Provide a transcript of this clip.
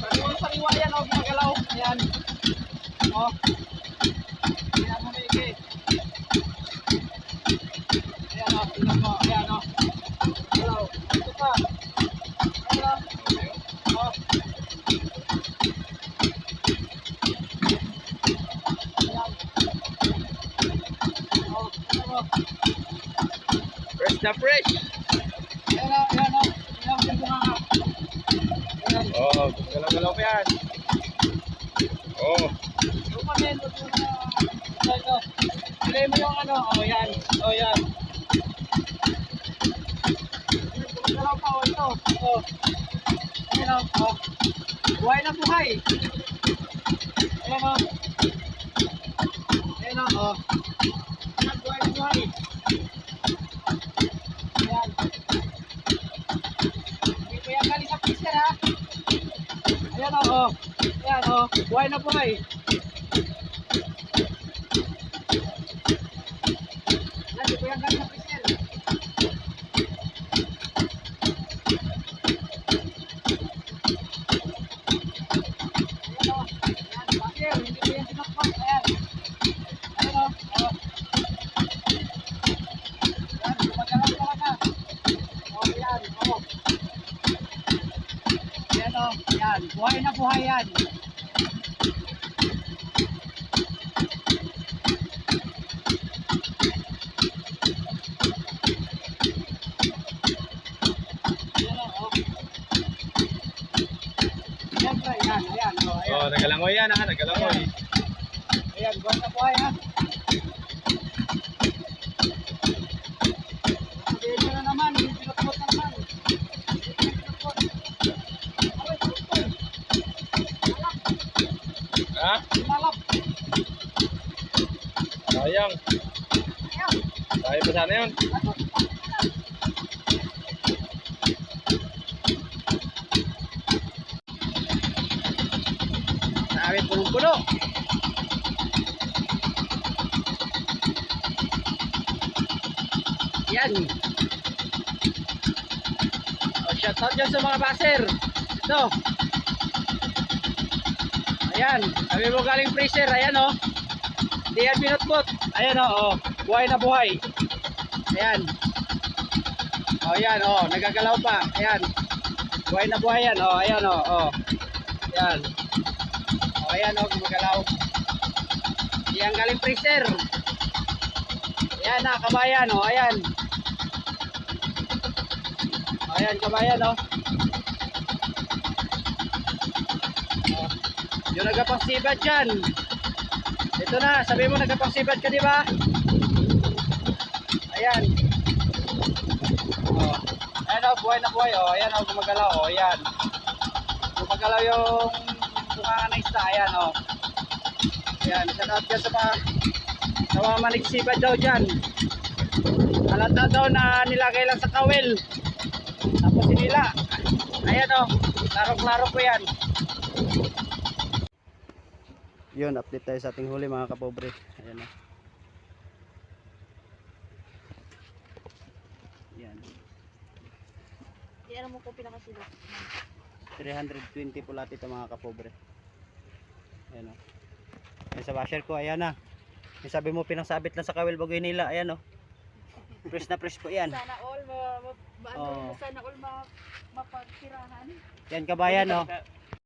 Sariwa-sariwa yan, oh, gumagalaw. Ayan. Oh. Ayan, mamiki. Ayan, oh, tingnan mo. Ayan, oh. Galaw. Ito pa. Ayan, oh. Oh. Oh. Fresh na fresh. Ayan, oh, ayan, oh. Ayan, oh, galaw-galaw pa yan. Oh. Yung ito na. Ito. Pilay mo yung ano. Oh, yan. Oh, yan. Gumagalaw pa, oh, ito. Oh. Ayan, oh. Oh. Buhay na buhay. Ayan, oh. Ayan, oh. oh. Ayan, buhay na buhay. Ayan. Hindi ko yan galing sa freezer, ha? Ayan, oh. Ayan, oh. Buhay na buhay. Ayan, hindi ko yan galing sa freezer. Ayan, oh. Ayan, bakit? Hindi ko yan tinakpak. Ayan. Ayan, oh. Oh. Ayan, gumagalaw talaga. Oh, yan. Oh. Ayan, oh. Yan. Buhay na buhay yan. Ayan, oh. oh. Nagalangoy yan ha, nagalangoy. Ayan, buhay na buhay ha. Ha? malap. Sayang. Ayan, Tayo pa sana yun. Namin punong-puno. Yan. Oh, shout out dyan sa mga baser. Ito. Ayan. Sabi mo galing freezer. Ayan oh. Hindi yan binutbot. Ayan oh. oh. Buhay na buhay. Ayan. Oh, ayan oh. Nagagalaw pa. Ayan. Buhay na buhay yan. Oh, ayan oh. oh. Ayan. Oh, ayan oh. Gumagalaw. Yan galing freezer. Ayan na, kabayan oh. Ayan. Oh, ayan, kabayan oh. Oh, Yung nagapangsibat dyan. Ito na, sabi mo nagapangsibat ka, di ba? Ayan. Oh. Ayan oh, buhay na buhay. Oh, ayan oh, gumagalaw. Oh, ayan. Gumagalaw yung bunga ng isda. Ayan oh. Ayan, shout out dyan sa mga manigsibat daw dyan. Halata daw na nilagay lang sa kawel. Tapos sinila. Ayan oh, klaro-klaro po yan. Yun, update tayo sa ating huli mga kapobre. Ayan oh. Yan. Yan mo ko pinakasilot. 320 po lahat ito mga kapobre. Ayan o. Ayan sa washer ko, ayan na. Yung sabi mo pinasabit lang sa kawil bago nila, ayan o. Press na press po yan. Sana all ma, ma, ma- ano, Oo. sana all ma, mapagtirahan. Yan kabayan o.